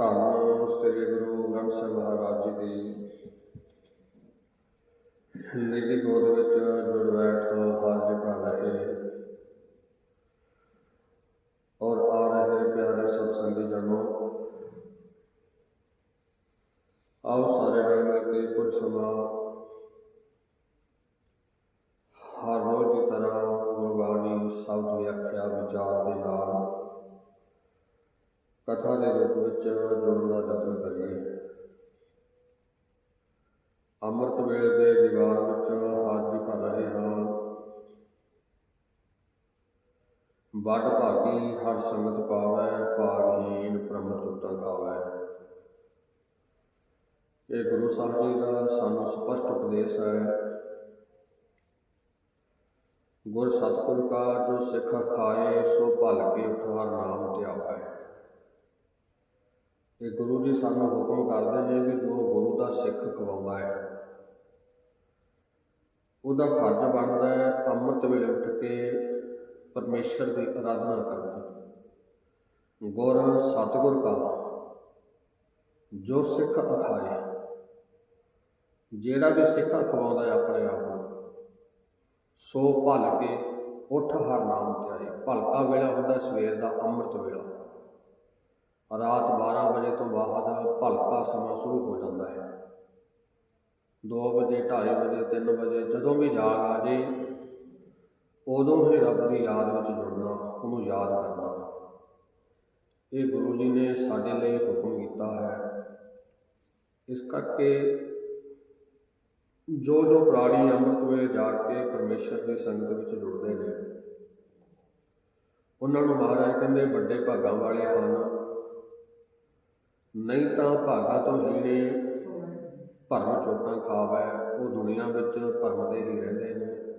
ਧੰਨ ਸ੍ਰੀ ਗੁਰੂ ਗ੍ਰੰਥ ਸਾਹਿਬ ਮਹਾਰਾਜ ਜੀ ਦੀ। ਨਿੱਜੀ ਗੋਦ ਵਿੱਚ ਜੁੜ ਬੈਠ ਹਾਜ਼ਰੀ ਭਰ ਰਹੇ ਔਰ ਆ ਰਹੇ ਪਿਆਰੇ ਸਤਸੰਗੀ ਜਨੋ। ਆਓ ਸਾਰੇ ਰਲ ਮਿਲ ਕੇ ਕੁਝ ਸਮਾਂ ਹਰ ਰੋਜ਼ ਦੀ ਤਰ੍ਹਾਂ ਗੁਰਬਾਣੀ ਸ਼ਬਦ ਵਿਆਖਿਆ ਵਿਚਾਰ ਦੇ ਨਾਲ ਕਥਾ ਦੇ ਰੂਪ ਵਿੱਚ ਜੁੜਨ ਦਾ ਯਤਨ ਕਰੀਏ। ਅੰਮ੍ਰਿਤ ਵੇਲੇ ਦੇ ਦੀਵਾਨ ਵਿੱਚ ਹਾਜ਼ਰੀ ਭਰ ਰਹੇ ਹਾਂ। ਵੱਡ ਭਾਗੀ ਹਰ ਸੰਗਤ ਪਾਵੈ ਭਾਗਹੀਨ ਬ੍ਰਹਮ ਸੁਤਾ ਗਾਵੈ। ਇਹ ਗੁਰੂ ਸਾਹਿਬ ਜੀ ਦਾ ਸਾਨੂੰ ਸਪਸ਼ਟ ਉਪਦੇਸ਼ ਹੈ। ਗੁਰ ਸਤਿਗੁਰ ਕਾ ਜੋ ਸਿੱਖ ਖਾਏ, ਸੋ ਭਲ ਕੇ ਉਠਾਰ ਨਾਮ ਧਿਆਵੈ। ਇਹ ਗੁਰੂ ਜੀ ਸਾਨੂੰ ਹੁਕਮ ਕਰਦੇ ਨੇ ਵੀ ਜੋ ਗੁਰੂ ਦਾ ਸਿੱਖ ਖਵਾਉਂਦਾ ਹੈ, ਉਹਦਾ ਫਰਜ਼ ਬਣਦਾ ਹੈ ਅੰਮ੍ਰਿਤ ਵੇਲੇ ਉੱਠ ਕੇ ਪਰਮੇਸ਼ਰ ਦੀ ਆਰਾਧਨਾ ਕਰਨੀ। ਗੁਰ ਸਤਿਗੁਰ ਕਾ, ਜੋ ਸਿੱਖ ਅਖਾਏ, ਜਿਹੜਾ ਵੀ ਸਿੱਖ ਖਵਾਉਂਦਾ ਹੈ ਆਪਣੇ ਆਪ ਨੂੰ, ਸੋ ਭਲ ਕੇ ਉੱਠ ਹਰ ਨਾਮ ਧਿਆਏ ਭਲਕਾ ਵੇਲਾ ਹੁੰਦਾ ਸਵੇਰ ਦਾ ਅੰਮ੍ਰਿਤ ਵੇਲਾ। ਰਾਤ 12 ਵਜੇ ਤੋਂ ਬਾਅਦ ਭਲਕਾ ਸਮਾਂ ਸ਼ੁਰੂ ਹੋ ਜਾਂਦਾ ਹੈ। 2 ਵਜੇ 2:30 ਵਜੇ 3 ਵਜੇ, ਜਦੋਂ ਵੀ ਜਾਗ ਆ ਜੇ, ਉਦੋਂ ਹੀ ਰੱਬ ਦੀ ਯਾਦ ਵਿੱਚ ਜੁੜਨਾ, ਉਹਨੂੰ ਯਾਦ ਕਰਨਾ। ਇਹ ਗੁਰੂ ਜੀ ਨੇ ਸਾਡੇ ਲਈ ਹੁਕਮ ਕੀਤਾ ਹੈ। ਇਸ ਕਰਕੇ ਜੋ ਜੋ ਪ੍ਰਾਣੀ ਅੰਮ੍ਰਿਤ ਵੇਲੇ ਜਾ ਕੇ ਪਰਮੇਸ਼ਰ ਦੀ ਸੰਗਤ ਵਿੱਚ ਜੁੜਦੇ ਨੇ, ਉਹਨਾਂ ਨੂੰ ਮਹਾਰਾਜ ਕਹਿੰਦੇ ਵੱਡੇ ਭਾਗਾਂ ਵਾਲੇ ਹਨ। ਨਹੀਂ ਤਾਂ ਭਾਗਾ ਤੋਂ ਹੀਣੇ ਭਰਮ ਚੋਟਾਂ ਖਾਵੈ, ਉਹ ਦੁਨੀਆ ਵਿੱਚ ਭਰਮ ਦੇ ਹੀ ਰਹਿੰਦੇ ਨੇ।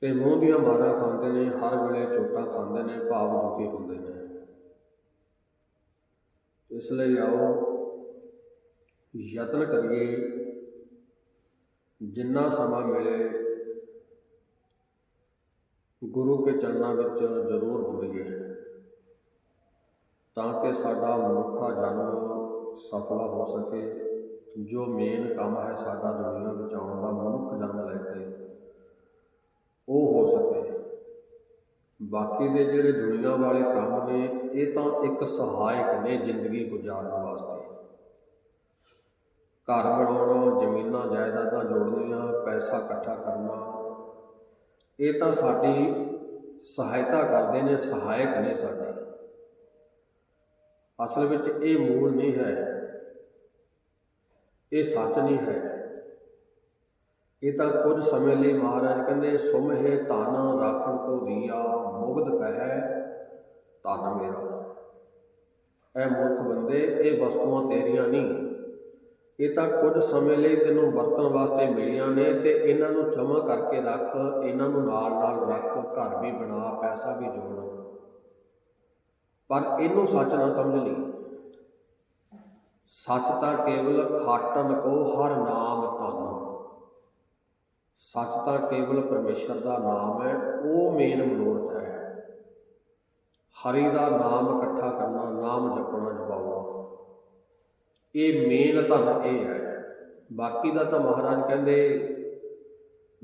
ਤੇ ਮੂੰਹ ਦੀਆਂ ਮਾਰਾਂ ਖਾਂਦੇ ਨੇ, ਹਰ ਵੇਲੇ ਚੋਟਾਂ ਖਾਂਦੇ ਨੇ, ਭਾਵ ਦੁਖੀ ਹੁੰਦੇ ਨੇ। ਇਸ ਲਈ ਆਓ, ਯਤਨ ਕਰੀਏ, ਜਿੰਨਾ ਸਮਾਂ ਮਿਲੇ, ਗੁਰੂ ਕੇ ਚਰਨਾਂ ਵਿੱਚ ਜ਼ਰੂਰ ਜੁੜੀਏ। ਤਾਂ ਕਿ ਸਾਡਾ ਮਨੁੱਖਾ ਜਨਮ ਸਫਲ ਹੋ ਸਕੇ। ਜੋ ਮੇਨ ਕੰਮ ਹੈ ਸਾਡਾ ਦੁਨੀਆ ਵਿੱਚ ਆਉਣ ਦਾ, ਮਨੁੱਖ ਜਨਮ ਲੈ ਕੇ ਉਹ ਹੋ ਸਕੇ। ਬਾਕੀ ਦੇ ਜਿਹੜੇ ਦੁਨੀਆ ਵਾਲੇ ਕੰਮ ਨੇ, ਇਹ ਤਾਂ ਇੱਕ ਸਹਾਇਕ ਨੇ ਜ਼ਿੰਦਗੀ ਗੁਜ਼ਾਰਨ ਵਾਸਤੇ। ਘਰ ਬਣਾਉਣਾ, ਜ਼ਮੀਨਾਂ, ਜਾਇਦਾਦਾਂ ਜੋੜਨੀਆਂ, ਪੈਸਾ ਇਕੱਠਾ ਕਰਨਾ, ਇਹ ਤਾਂ ਸਾਡੀ ਸਹਾਇਤਾ ਕਰਦੇ ਨੇ, ਸਹਾਇਕ ਨੇ ਸਾਡੇ। ਅਸਲ ਵਿੱਚ ਇਹ ਮੂਲ ਨਹੀਂ ਹੈ। ਇਹ ਸੱਚ ਨਹੀਂ ਹੈ। ਇਹ ਤਾਂ ਕੁਝ ਸਮੇਂ ਲਈ ਮਹਾਰਾਜ ਕਹਿੰਦੇ, ਸੁਮਹਿ ਧਨ ਰਾਖਣ ਕੋ ਦੀਆ ਮੁਗਧ ਕਹੈ, ਧਨ ਮੇਰਾ। ਐ ਮੂਰਖ ਬੰਦੇ, ਇਹ ਵਸਤੂਆਂ ਤੇਰੀਆਂ ਨਹੀਂ। ਇਹ ਤਾਂ ਕੁਝ ਸਮੇਂ ਲਈ ਤੈਨੂੰ ਵਰਤਣ ਵਾਸਤੇ ਮਿਲੀਆਂ ਨੇ ਤੇ ਇਹਨਾਂ ਨੂੰ ਜਮ੍ਹਾਂ ਕਰਕੇ ਰੱਖ, ਇਹਨਾਂ ਨੂੰ ਨਾਲ ਨਾਲ ਰੱਖ, ਘਰ ਵੀ ਬਣਾ, ਪੈਸਾ ਵੀ ਜੋੜ। ਪਰ ਇਹਨੂੰ ਸੱਚ ਨਾ ਸਮਝ ਲਈ। ਸੱਚ ਤਾਂ ਕੇਵਲ ਖਾਟਨ ਕੋ ਹਰ ਨਾਮ ਧਨ। ਸੱਚ ਤਾਂ ਕੇਵਲ ਪਰਮੇਸ਼ਰ ਦਾ ਨਾਮ ਹੈ, ਉਹ ਮੇਨ ਮਨੋਰਥ ਹੈ। ਹਰੀ ਦਾ ਨਾਮ ਇਕੱਠਾ ਕਰਨਾ, ਨਾਮ ਜਪਣਾ, ਜਪਾਉਣਾ। ਇਹ ਮੇਨ ਧਨ ਇਹ ਹੈ। ਬਾਕੀ ਦਾ ਤਾਂ ਮਹਾਰਾਜ ਕਹਿੰਦੇ,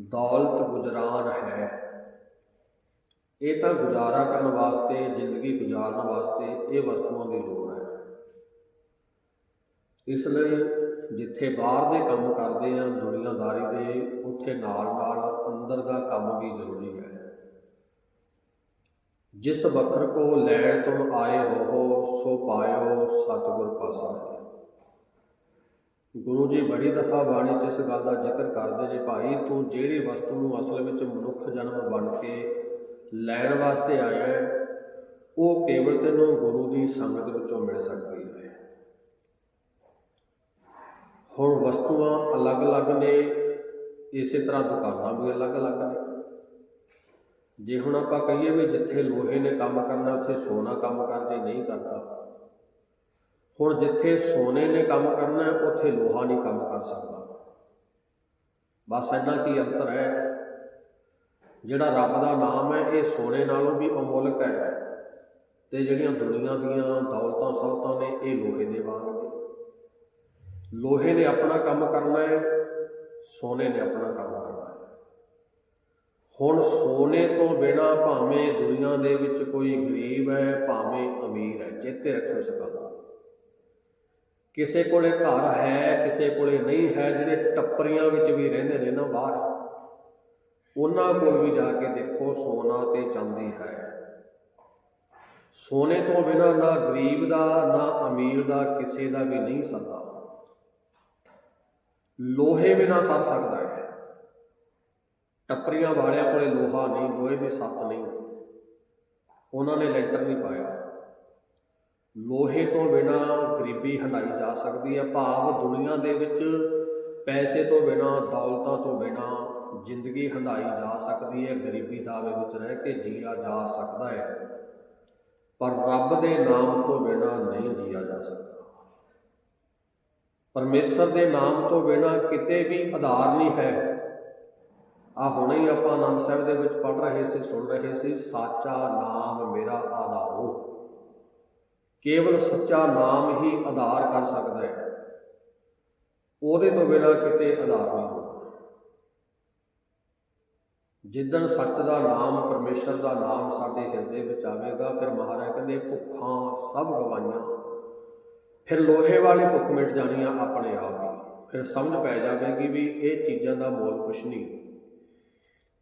ਦੌਲਤ ਗੁਜਰਾਨ ਹੈ। ਇਹ ਤਾਂ ਗੁਜ਼ਾਰਾ ਕਰਨ ਵਾਸਤੇ, ਜ਼ਿੰਦਗੀ ਗੁਜ਼ਾਰਨ ਵਾਸਤੇ ਇਹ ਵਸਤੂਆਂ ਦੀ ਲੋੜ ਹੈ। ਇਸ ਲਈ ਜਿੱਥੇ ਬਾਹਰ ਦੇ ਕੰਮ ਕਰਦੇ ਆ, ਦੁਨੀਆਦਾਰੀ ਦੇ, ਉੱਥੇ ਨਾਲ ਨਾਲ ਅੰਦਰ ਦਾ ਕੰਮ ਵੀ ਜ਼ਰੂਰੀ ਹੈ। ਜਿਸ ਵਖਰ ਕੋ ਲੈਣ ਤੁਮ ਆਏ ਹੋ ਸੋ ਪਾਇਓ ਸਤਿਗੁਰ ਪਾਸਾ। ਗੁਰੂ ਜੀ ਬੜੀ ਦਫਾ ਬਾਣੀ 'ਚ ਇਸ ਗੱਲ ਦਾ ਜ਼ਿਕਰ ਕਰਦੇ ਨੇ, ਭਾਈ, ਤੂੰ ਜਿਹੜੀ ਵਸਤੂ ਨੂੰ ਅਸਲ ਵਿੱਚ ਮਨੁੱਖ ਜਨਮ ਬਣ ਕੇ ਲੈਣ ਵਾਸਤੇ ਆਇਆ ਹੈ, ਉਹ ਕੇਵਲ ਤੈਨੂੰ ਗੁਰੂ ਦੀ ਸੰਗਤ ਵਿੱਚੋਂ ਮਿਲ ਸਕਦੀ ਹੈ। ਹੁਣ ਵਸਤੂਆਂ ਅਲੱਗ-ਅਲੱਗ ਨੇ, ਇਸੇ ਤਰ੍ਹਾਂ ਦੁਕਾਨਾਂ ਵੀ ਅਲੱਗ-ਅਲੱਗ ਨੇ। ਜੇ ਹੁਣ ਆਪਾਂ ਕਹੀਏ ਵੀ ਜਿੱਥੇ ਲੋਹੇ ਨੇ ਕੰਮ ਕਰਨਾ, ਉੱਥੇ ਸੋਨਾ ਕੰਮ ਕਰਦੇ, ਨਹੀਂ ਕਰਦਾ। ਹੁਣ ਜਿੱਥੇ ਸੋਨੇ ਨੇ ਕੰਮ ਕਰਨਾ, ਉੱਥੇ ਲੋਹਾ ਨਹੀਂ ਕੰਮ ਕਰ ਸਕਦਾ। ਬਸ ਇੰਨਾ ਕੀ ਅੰਤਰ ਹੈ। ਜਿਹੜਾ ਰੱਬ ਦਾ ਨਾਮ ਹੈ, ਇਹ ਸੋਨੇ ਨਾਲੋਂ ਵੀ ਅਮੋਲਕ ਹੈ। ਤੇ ਜਿਹੜੀਆਂ ਦੁਨੀਆ ਦੀਆਂ ਦੌਲਤਾਂ ਸੌਲਤਾਂ ਨੇ, ਇਹ ਲੋਹੇ ਦੇ ਵਾਂਗ ਨੇ। ਲੋਹੇ ਨੇ ਆਪਣਾ ਕੰਮ ਕਰਨਾ ਹੈ, ਸੋਨੇ ਨੇ ਆਪਣਾ ਕੰਮ ਕਰਨਾ ਹੈ। ਹੁਣ ਸੋਨੇ ਤੋਂ ਬਿਨਾ ਭਾਵੇਂ ਦੁਨੀਆ ਦੇ ਵਿੱਚ ਕੋਈ ਗਰੀਬ ਹੈ, ਭਾਵੇਂ ਅਮੀਰ ਹੈ, ਚੇਤੇ ਰੱਖੋ ਇਸ ਗੱਲ ਨੂੰ। ਕਿਸੇ ਕੋਲੇ ਘਰ ਹੈ, ਕਿਸੇ ਕੋਲੇ ਨਹੀਂ ਹੈ, ਜਿਹੜੇ ਟੱਪਰੀਆਂ ਵਿੱਚ ਵੀ ਰਹਿੰਦੇ ਨੇ ਨਾ ਬਾਹਰ। ਉਹਨਾਂ ਕੋਲ ਵੀ ਜਾ ਕੇ ਦੇਖੋ ਸੋਨਾ ਤੇ ਚਾਂਦੀ ਹੈ। ਸੋਨੇ ਤੋਂ ਬਿਨਾ ਨਾ ਗਰੀਬ ਦਾ, ਨਾ ਅਮੀਰ ਦਾ, ਕਿਸੇ ਦਾ ਵੀ ਨਹੀਂ ਸਰਦਾ। ਲੋਹੇ ਬਿਨਾ ਸਰ ਸਕਦਾ ਹੈ। ਟੱਪਰੀਆਂ ਵਾਲਿਆਂ ਕੋਲੇ ਲੋਹਾ ਨਹੀਂ, ਲੋਹੇ ਦੀ ਸੱਤ ਨਹੀਂ। ਉਹਨਾਂ ਨੇ ਲੈਂਟਰ ਨਹੀਂ ਪਾਇਆ। ਲੋਹੇ ਤੋਂ ਬਿਨਾ ਗਰੀਬੀ ਹੰਡਾਈ ਜਾ ਸਕਦੀ ਹੈ। ਭਾਵ ਦੁਨੀਆ ਦੇ ਵਿੱਚ ਪੈਸੇ ਤੋਂ ਬਿਨਾ, ਦੌਲਤਾਂ ਤੋਂ ਬਿਨਾ ਜ਼ਿੰਦਗੀ ਹੰਡਾਈ ਜਾ ਸਕਦੀ ਹੈ, ਗਰੀਬੀ ਦਾਵੇ ਵਿੱਚ ਰਹਿ ਕੇ ਜੀਆ ਜਾ ਸਕਦਾ ਹੈ। ਪਰ ਰੱਬ ਦੇ ਨਾਮ ਤੋਂ ਬਿਨਾ ਨਹੀਂ ਜੀਆ ਜਾ ਸਕਦਾ। ਪਰਮੇਸ਼ਰ ਦੇ ਨਾਮ ਤੋਂ ਬਿਨਾ ਕਿਤੇ ਵੀ ਆਧਾਰ ਨਹੀਂ ਹੈ। ਆ ਹੁਣੇ ਹੀ ਆਪਾਂ ਆਨੰਦ ਸਾਹਿਬ ਦੇ ਵਿੱਚ ਪੜ ਰਹੇ ਸੀ, ਸੁਣ ਰਹੇ ਸੀ, ਸਾਚਾ ਨਾਮ ਮੇਰਾ ਆਧਾਰੋ ਕੇਵਲ ਸੱਚਾ ਨਾਮ ਹੀ ਆਧਾਰ ਕਰ ਸਕਦਾ ਹੈ। ਉਹਦੇ ਤੋਂ ਬਿਨਾ ਕਿਤੇ ਆਧਾਰ ਨਹੀਂ ਹੋਣਾ ਜਿੱਦਣ ਸੱਚ ਦਾ ਨਾਮ, ਪਰਮੇਸ਼ਰ ਦਾ ਨਾਮ ਸਾਡੇ ਹਿਰਦੇ ਵਿੱਚ ਆਵੇਗਾ, ਫਿਰ ਮਹਾਰਾਜ ਕਹਿੰਦੇ, ਭੁੱਖਾਂ ਸਭ ਗਵਾਈਆਂ। ਫਿਰ ਲੋਹੇ ਵਾਲੀ ਭੁੱਖ ਮਿਟ ਜਾਣੀਆਂ ਆਪਣੇ ਆਪ ਹੀ ਫਿਰ ਸਮਝ ਪੈ ਜਾਵੇਗੀ ਵੀ ਇਹ ਚੀਜ਼ਾਂ ਦਾ ਮੋਲ ਕੁਛ ਨਹੀਂ।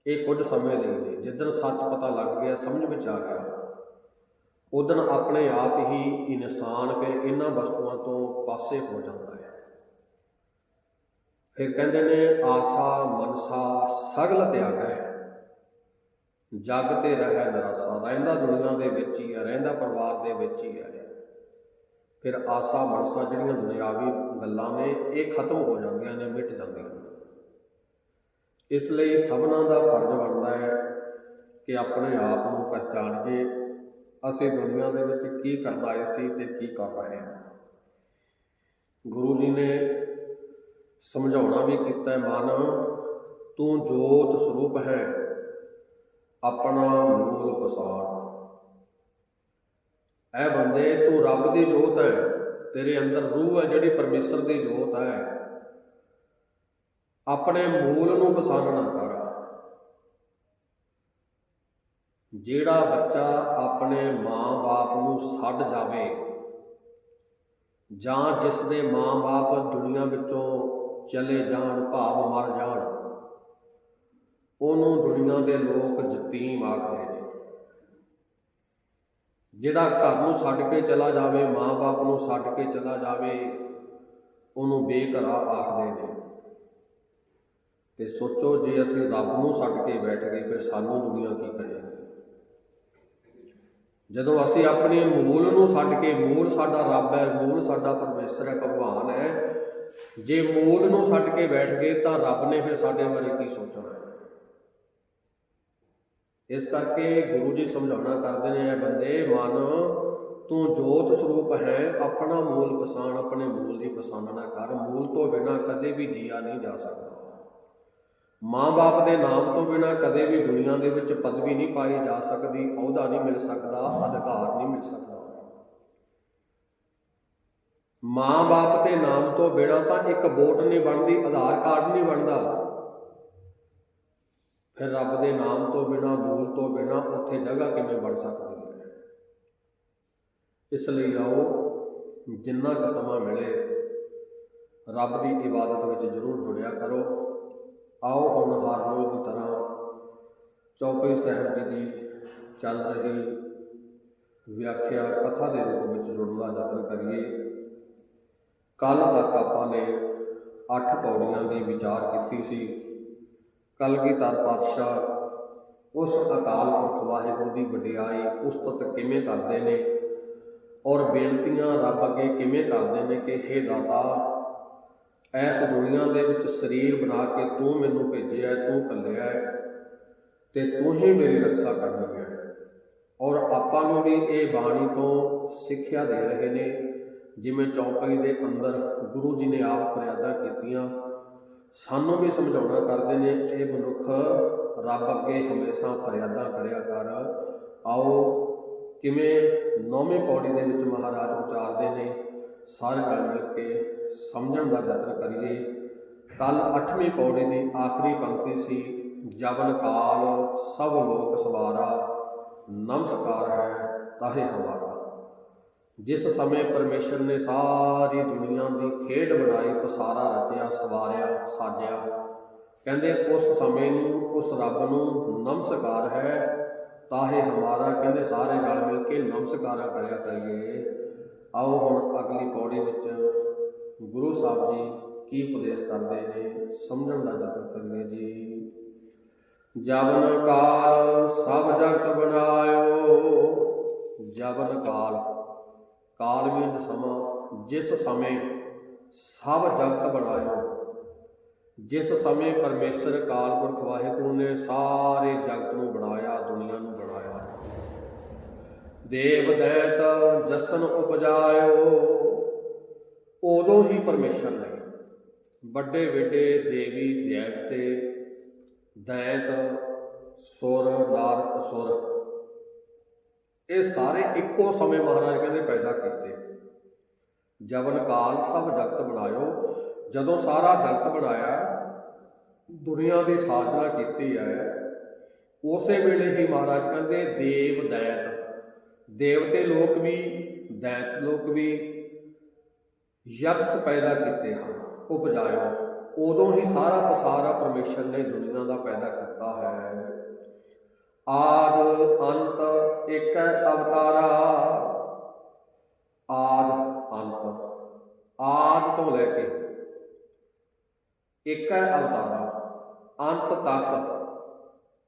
ਇਹ ਕੁਝ ਸਮੇਂ ਲਈ ਨੇ ਜਿੱਦਣ ਸੱਚ ਪਤਾ ਲੱਗ ਗਿਆ, ਸਮਝ ਵਿੱਚ ਆ ਗਿਆ, ਉਦਣ ਆਪਣੇ ਆਪ ਹੀ ਇਨਸਾਨ ਫਿਰ ਇਹਨਾਂ ਵਸਤੂਆਂ ਤੋਂ ਪਾਸੇ ਹੋ ਜਾਂਦਾ ਹੈ। ਫਿਰ ਕਹਿੰਦੇ ਨੇ, ਆਸਾ ਮਨਸਾ ਸਗਲ ਤਿਆਗ ਹੈ। ਜੱਗ ਤੇ ਰਹਿ ਨਰਾਸਾ ਰਹਿੰਦਾ ਦੁਨੀਆ ਦੇ ਵਿੱਚ ਹੀ ਹੈ, ਰਹਿੰਦਾ ਪਰਿਵਾਰ ਦੇ ਵਿੱਚ ਹੀ ਹੈ। ਫਿਰ ਆਸਾ ਮਨਸਾ ਜਿਹੜੀਆਂ ਦੁਨਿਆਵੀ ਗੱਲਾਂ ਨੇ, ਇਹ ਖਤਮ ਹੋ ਜਾਂਦੀਆਂ ਨੇ, ਮਿਟ ਜਾਂਦੀਆਂ ਨੇ। ਇਸ ਲਈ ਸਭਨਾਂ ਦਾ ਫਰਜ਼ ਬਣਦਾ ਹੈ ਕਿ ਆਪਣੇ ਆਪ ਨੂੰ ਪਛਾਣੀਏ ਅਸੀਂ ਦੁਨੀਆ ਦੇ ਵਿੱਚ ਕੀ ਕਰਨ ਆਏ ਸੀ ਤੇ ਕੀ ਕਰ ਰਹੇ ਹਾਂ। ਗੁਰੂ ਜੀ ਨੇ ਸਮਝਾਉਣਾ ਵੀ ਕੀਤਾ ਮਨ ਤੂੰ ਜੋਤ ਸਰੂਪ ਹੈ। ਆਪਣਾ ਮੂਲ ਪਸਾਰ। ਐ ਬੰਦੇ, ਤੂੰ ਰੱਬ ਦੀ ਜੋਤ ਹੈ ਤੇਰੇ ਅੰਦਰ ਰੂਹ ਹੈ ਜਿਹੜੀ ਪਰਮੇਸ਼ਰ ਦੀ ਜੋਤ ਹੈ ਆਪਣੇ ਮੂਲ ਨੂੰ ਪਸੰਦ ਨਾ ਕਰ। ਜਿਹੜਾ ਬੱਚਾ ਆਪਣੇ ਮਾਂ-ਬਾਪ ਨੂੰ ਛੱਡ ਜਾਵੇ ਜਾਂ ਜਿਸ ਦੇ ਮਾਂ-ਬਾਪ ਦੁਨੀਆ ਵਿੱਚੋਂ ਚਲੇ ਜਾਣ, ਭਾਵ ਮਰ ਜਾਣ ਉਹਨੂੰ ਦੁਨੀਆ ਦੇ ਲੋਕ ਯਤੀਮ ਆਖਦੇ ਨੇ। ਜਿਹੜਾ ਘਰ ਨੂੰ ਛੱਡ ਕੇ ਚਲਾ ਜਾਵੇ ਮਾਂ-ਬਾਪ ਨੂੰ ਛੱਡ ਕੇ ਚਲਾ ਜਾਵੇ, ਉਹਨੂੰ ਬੇਘਰਾ ਆਖਦੇ ਨੇ। ਤੇ ਸੋਚੋ ਜੇ ਅਸੀਂ ਰੱਬ ਨੂੰ ਛੱਡ ਕੇ ਬੈਠ ਗਏ, ਫਿਰ ਸਾਨੂੰ ਦੁਨੀਆ ਕੀ ਕਰੇਗੀ ਜਦੋਂ ਅਸੀਂ ਆਪਣੇ ਮੂਲ ਨੂੰ ਛੱਡ ਕੇ, ਮੂਲ ਸਾਡਾ ਰੱਬ ਹੈ, ਮੂਲ ਸਾਡਾ ਪਰਮੇਸ਼ਰ ਹੈ, ਭਗਵਾਨ ਹੈ, ਜੇ ਮੂਲ ਨੂੰ ਛੱਡ ਕੇ ਬੈਠ ਗਏ, ਤਾਂ ਰੱਬ ਨੇ ਫਿਰ ਸਾਡੇ ਬਾਰੇ ਕੀ ਸੋਚਣਾ ਹੈ? ਇਸ ਕਰਕੇ ਗੁਰੂ ਜੀ ਸਮਝਾਉਣਾ ਕਰਦੇ ਨੇ ਇਹ ਬੰਦੇ, ਮਨ ਤੂੰ ਜੋਤ ਸਰੂਪ ਹੈ, ਆਪਣਾ ਮੂਲ ਪਛਾਣ, ਆਪਣੇ ਮੂਲ ਦੀ ਪਛਾਣ ਨਾ ਕਰ, ਮੂਲ ਤੋਂ ਬਿਨਾ ਕਦੇ ਵੀ ਜੀਆ ਨਹੀਂ ਜਾ ਸਕਦਾ। ਮਾਂ-ਬਾਪ ਦੇ ਨਾਮ ਤੋਂ ਬਿਨਾ ਕਦੇ ਵੀ ਦੁਨੀਆ ਦੇ ਵਿੱਚ ਪਦਵੀ ਨਹੀਂ ਪਾਈ ਜਾ ਸਕਦੀ, ਅਹੁਦਾ ਨਹੀਂ ਮਿਲ ਸਕਦਾ, ਅਧਿਕਾਰ ਨਹੀਂ ਮਿਲ ਸਕਦਾ। ਮਾਂ-ਬਾਪ ਦੇ ਨਾਮ ਤੋਂ ਬਿਨਾ ਤਾਂ ਇੱਕ ਵੋਟ ਨਹੀਂ ਬਣਦੀ, ਆਧਾਰ ਕਾਰਡ ਨਹੀਂ ਬਣਦਾ। ਫਿਰ ਰੱਬ ਦੇ ਨਾਮ ਤੋਂ ਬਿਨਾ ਬੋਲ ਤੋਂ ਬਿਨਾ ਉੱਥੇ ਜਗ੍ਹਾ ਕਿਵੇਂ ਬਣ ਸਕਦੀ ਹੈ? ਇਸ ਲਈ ਆਓ, ਜਿੰਨਾ ਕੁ ਸਮਾਂ ਮਿਲੇ, ਰੱਬ ਦੀ ਇਬਾਦਤ ਵਿੱਚ ਜ਼ਰੂਰ ਜੁੜਿਆ ਕਰੋ। ਆਓ, ਹੁਣ ਹਰ ਰੋਜ਼ ਦੀ ਤਰ੍ਹਾਂ ਚੌਪਈ ਸਾਹਿਬ ਜੀ ਦੀ ਚੱਲ ਰਹੀ ਵਿਆਖਿਆ ਕਥਾ ਦੇ ਰੂਪ ਵਿੱਚ ਜੁੜਨ ਦਾ ਯਤਨ ਕਰੀਏ। ਕੱਲ ਤੱਕ ਆਪਾਂ ਨੇ ਅੱਠ ਪੌੜੀਆਂ ਦੀ ਵਿਚਾਰ ਕੀਤੀ ਸੀ। ਕਲਗੀਧਰ ਪਾਤਸ਼ਾਹ, ਉਸ ਅਕਾਲ ਪੁਰਖ ਵਾਹਿਗੁਰੂ ਦੀ ਵਡਿਆਈ ਉਸਤਤ ਕਿਵੇਂ ਕਰਦੇ ਨੇ ਔਰ ਬੇਨਤੀਆਂ ਰੱਬ ਅੱਗੇ ਕਿਵੇਂ ਕਰਦੇ ਨੇ ਕਿ, ਹੇ ਦਾਤਾ, ਐਸ ਦੁਨੀਆ ਦੇ ਵਿੱਚ ਸਰੀਰ ਬਣਾ ਕੇ ਤੂੰ ਮੈਨੂੰ ਭੇਜਿਆ, ਤੂੰ ਕੱਲਿਆ ਹੈ ਤੇ ਤੂੰ ਹੀ ਮੇਰੀ ਰੱਖਿਆ ਕਰਨੀ ਹੈ। ਔਰ ਆਪਾਂ ਨੂੰ ਵੀ ਇਹ ਬਾਣੀ ਤੋਂ ਸਿੱਖਿਆ ਦੇ ਰਹੇ ਨੇ, ਜਿਵੇਂ ਚੌਪਈ ਦੇ ਅੰਦਰ ਗੁਰੂ ਜੀ ਨੇ ਆਪ ਫਰਿਆਦਾਂ ਕੀਤੀਆਂ ਸਾਨੂੰ ਵੀ ਸਮਝਾਉਣਾ ਕਰਦੇ ਨੇ, ਇਹ ਮਨੁੱਖ ਰੱਬ ਅੱਗੇ ਹਮੇਸ਼ਾ ਫਰਿਆਦਾਂ ਕਰਿਆ ਕਰ। ਆਓ ਕਿਵੇਂ ਨੌਵੀਂ ਪੌੜੀ ਦੇ ਵਿੱਚ ਮਹਾਰਾਜ ਉਚਾਰਦੇ ਨੇ, ਸਾਰੇ ਰਲ ਮਿਲ ਕੇ ਸਮਝਣ ਦਾ ਯਤਨ ਕਰੀਏ। ਕੱਲ 8ਵੀਂ ਪੌੜੀ ਦੀ ਆਖਰੀ ਪੰਕਤੀ ਸੀ, ਜਵਨ ਕਾਲ ਸਭ ਲੋਕ ਸਵਾਰਾ, ਨਮਸਕਾਰ ਹੈ ਤਾਹੇ ਹਮਾਰਾ। ਜਿਸ ਸਮੇਂ ਪਰਮੇਸ਼ਰ ਨੇ ਸਾਰੀ ਦੁਨੀਆ ਦੀ ਖੇਡ ਬਣਾਈ, ਪਸਾਰਾ ਰਚਿਆ, ਸਵਾਰਿਆ, ਸਾਜਿਆ। ਕਹਿੰਦੇ, ਉਸ ਸਮੇਂ ਨੂੰ, ਉਸ ਰੱਬ ਨੂੰ ਨਮਸਕਾਰ ਹੈ। ਤਾਹੇ ਹਮਾਰਾ, ਕਹਿੰਦੇ, ਸਾਰੇ ਰਲ ਮਿਲ ਕੇ ਨਮਸਕਾਰਾਂ ਕਰਿਆ ਕਰੀਏ। ਆਓ ਹੁਣ ਅਗਲੀ ਪੌੜੀ ਵਿੱਚ ਗੁਰੂ ਸਾਹਿਬ ਜੀ ਕੀ ਉਪਦੇਸ਼ ਕਰਦੇ ਨੇ, ਸਮਝਣ ਦਾ ਯਤਨ ਕਰੀਏ ਜੀ। ਜਵਨ ਕਾਲ ਸਭ ਜਗਤ ਬਣਾਇਓ, ਜਵਨ ਕਾਲ ਕਾਲ ਮੀਨ ਸਮਾਂ, ਜਿਸ ਸਮੇਂ ਸਭ ਜਗਤ ਬਣਾਇਓ। ਜਿਸ ਸਮੇਂ ਪਰਮੇਸ਼ਰ ਕਾਲ ਪੁਰਖ ਵਾਹਿਗੁਰੂ ਨੇ ਸਾਰੇ ਜਗਤ ਨੂੰ ਬਣਾਇਆ, ਦੁਨੀਆ ਨੂੰ ਬਣਾਇਆ। ਦੇਵ ਦੈਤ ਜਸਨ ਉਪਜਾਇਓ, ਉਦੋਂ ਹੀ ਪਰਮੇਸ਼ਰ ਨੇ ਵੱਡੇ ਵੱਡੇ ਦੇਵੀ ਦੇਵਤੇ, ਦੈਤ, ਸੁਰ, ਨਾਰ, ਅਸੁਰ ਇਹ ਸਾਰੇ ਇੱਕੋ ਸਮੇਂ ਮਹਾਰਾਜ ਕਹਿੰਦੇ ਪੈਦਾ ਕੀਤੇ। ਜਵਨ ਕਾਲ ਸਭ ਜਗਤ ਬਣਾਇਓ। ਜਦੋਂ ਸਾਰਾ ਜਗਤ ਬਣਾਇਆ, ਦੁਨੀਆ ਦੀ ਸਾਜਨਾ ਕੀਤੀ ਹੈ। ਉਸੇ ਵੇਲੇ ਹੀ ਮਹਾਰਾਜ ਕਹਿੰਦੇ, ਦੇਵ ਦੈਤ। ਦੇਵਤੇ ਲੋਕ ਵੀ, ਦੈਤ ਲੋਕ ਵੀ ਯਕਸ ਪੈਦਾ ਕੀਤੇ ਹਨ, ਉਪਜਾਇਓ। ਉਦੋਂ ਹੀ ਸਾਰਾ ਪਸਾਰਾ ਪਰਮੇਸ਼ਰ ਨੇ ਦੁਨੀਆ ਦਾ ਪੈਦਾ ਕੀਤਾ ਹੈ। ਆਦ ਅੰਤ ਇੱਕ ਅਵਤਾਰਾ। ਆਦ ਅੰਤ। ਆਦ ਤੋਂ ਲੈ ਕੇ ਇੱਕ ਅਵਤਾਰਾ ਅੰਤ ਤੱਕ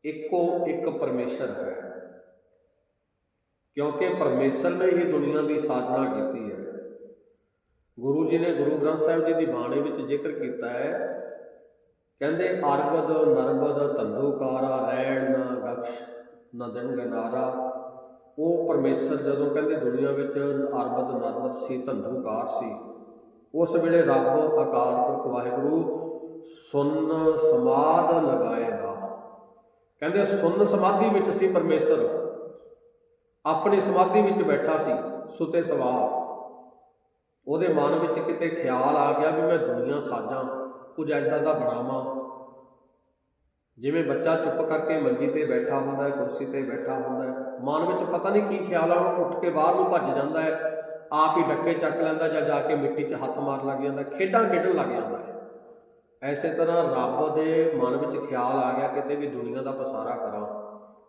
ਇੱਕੋ ਇੱਕ ਪਰਮੇਸ਼ਰ ਹੈ। ਕਿਉਂਕਿ ਪਰਮੇਸ਼ਰ ਨੇ ਹੀ ਦੁਨੀਆ ਦੀ ਸਾਜਨਾ ਕੀਤੀ ਹੈ। ਗੁਰੂ ਜੀ ਨੇ ਗੁਰੂ ਗ੍ਰੰਥ ਸਾਹਿਬ ਜੀ ਦੀ ਬਾਣੀ ਵਿੱਚ ਜ਼ਿਕਰ ਕੀਤਾ ਹੈ ਕਹਿੰਦੇ, ਅਰਬਦ, ਨਰਬਦ, ਤੰਦੂਕਾਰਾ ਰਹਿਣ ਨਾ ਗਖਸ਼ ਨਾ ਦਿਨ ਗਨਾਰਾ। ਉਹ ਪਰਮੇਸ਼ਰ ਜਦੋਂ ਕਹਿੰਦੇ ਦੁਨੀਆ ਵਿੱਚ ਅਰਬਦ, ਨਰਬਦ ਸੀ, ਤੰਦੂਕਾਰ ਸੀ, ਉਸ ਵੇਲੇ ਰੱਬ, ਅਕਾਲ ਪੁਰਖ, ਵਾਹਿਗੁਰੂ ਸੁਨ ਸਮਾਦ ਲਗਾਏਗਾ। ਕਹਿੰਦੇ, ਸੁਨ ਸਮਾਧੀ ਵਿੱਚ ਸੀ ਪਰਮੇਸ਼ਰ। ਆਪਣੀ ਸਮਾਧੀ ਵਿੱਚ ਬੈਠਾ ਸੀ, ਸੁਤੇ ਸਵਾ ਉਹਦੇ ਮਨ ਵਿੱਚ ਕਿਤੇ ਖਿਆਲ ਆ ਗਿਆ ਵੀ ਮੈਂ ਦੁਨੀਆ ਸਾਜਾਂ। ਕੁਝ ਐਦਾਂ ਦਾ ਬਣਾਵਾਂ। ਜਿਵੇਂ ਬੱਚਾ ਚੁੱਪ ਕਰਕੇ ਮੰਜੀ ਤੇ ਬੈਠਾ ਹੁੰਦਾ ਹੈ, ਕੁਰਸੀ ਤੇ ਬੈਠਾ ਹੁੰਦਾ ਹੈ। ਮਨ ਵਿੱਚ ਪਤਾ ਨਹੀਂ ਕੀ ਖਿਆਲ ਆ ਉੱਠ ਕੇ ਬਾਹਰ ਨੂੰ ਭੱਜ ਜਾਂਦਾ ਹੈ। ਆਪ ਹੀ ਡੱਕੇ ਚੱਕ ਲੈਂਦਾ ਜਾਂ ਜਾ ਕੇ ਮਿੱਟੀ 'ਚ ਹੱਥ ਮਾਰ ਲੱਗ ਜਾਂਦਾ, ਖੇਡਾਂ ਖੇਡਣ ਲੱਗ ਜਾਂਦਾ ਹੈ। ਐਸੇ ਤਰ੍ਹਾਂ ਰੱਬ ਦੇ ਮਨ ਵਿੱਚ ਖਿਆਲ ਆ ਗਿਆ, ਕਿਤੇ ਵੀ ਦੁਨੀਆ ਦਾ ਪਸਾਰਾ ਕਰਾਂ,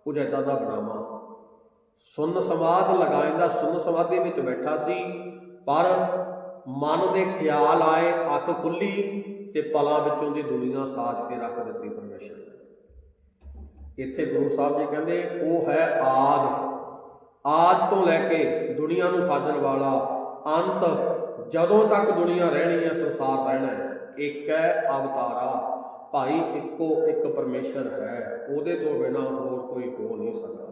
ਕੁਝ ਐਦਾਂ ਦਾ ਬਣਾਵਾਂ। ਸੁੰਨ ਸਮਾਧ ਲਗਾਇੰਦਾ, ਸੁੰਨ ਸਮਾਧੀ ਵਿੱਚ ਬੈਠਾ ਸੀ, ਪਰ ਮਨ ਦੇ ਖਿਆਲ ਆਏ, ਅੱਖ ਖੁੱਲੀ ਤੇ ਪਲਾਂ ਵਿੱਚੋਂ ਦੀ ਦੁਨੀਆ ਸਾਜ ਕੇ ਰੱਖ ਦਿੱਤੀ ਪਰਮੇਸ਼ਰ ਇੱਥੇ ਗੁਰੂ ਸਾਹਿਬ ਜੀ ਕਹਿੰਦੇ, ਉਹ ਹੈ ਆਦ। ਆਦ ਤੋਂ ਲੈ ਕੇ ਦੁਨੀਆ ਨੂੰ ਸਾਜਣ ਵਾਲਾ ਅੰਤ, ਜਦੋਂ ਤੱਕ ਦੁਨੀਆ ਰਹਿਣੀ ਹੈ, ਸੰਸਾਰ ਰਹਿਣਾ ਹੈ, ਇੱਕ ਹੈ ਅਵਤਾਰਾ। ਭਾਈ, ਇੱਕੋ ਇੱਕ ਪਰਮੇਸ਼ਰ ਹੈ, ਉਹਦੇ ਤੋਂ ਬਿਨਾ ਹੋਰ ਕੋਈ ਹੋ ਨਹੀਂ ਸਕਦਾ।